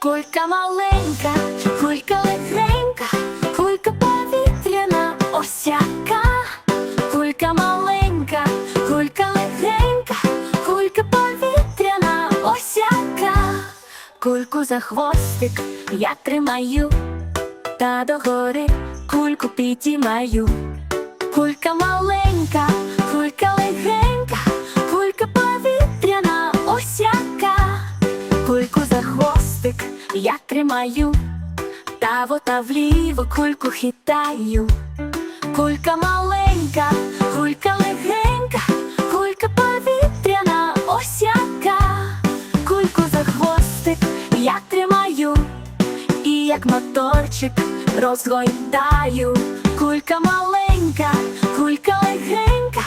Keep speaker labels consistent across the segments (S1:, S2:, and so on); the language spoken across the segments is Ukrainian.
S1: Кулька маленька, кулька легенька, кулька повітряна, осяка, кулька маленька, кулька легенька, кулька повітряна, осяка, кульку за хвостик я тримаю, та догори кульку підіймаю. Кулька маленька, я тримаю, та вота вліво кульку хитаю. Кулька маленька, кулька легенька, кулька повітряна, осяка, кульку за хвостик я тримаю, і як моторчик розгойдаю. Кулька маленька, кулька легенька,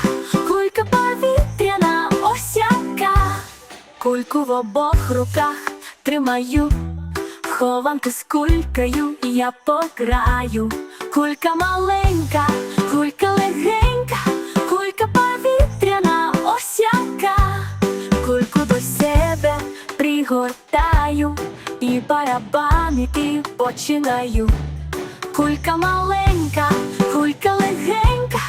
S1: кулька повітряна, осяка, кульку в обох руках тримаю. Хованки з кулькою я пограю. Кулька маленька, кулька легенька, кулька повітряна, осяка, кульку до себе пригортаю і барабанити починаю. Кулька маленька, кулька легенька,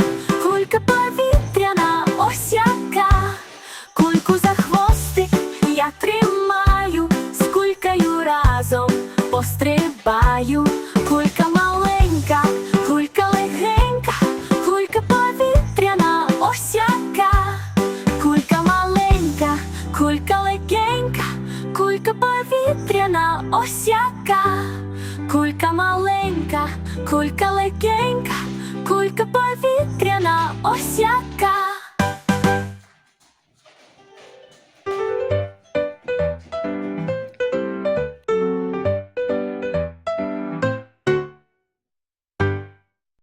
S1: пострибаю. Кулька маленька, кулька легенька, кулька повітряна, осяка, кулька маленька, кулька легенька, кулька повітряна, осяка, кулька маленька, кулька легенька, кулька повітряна, осяка.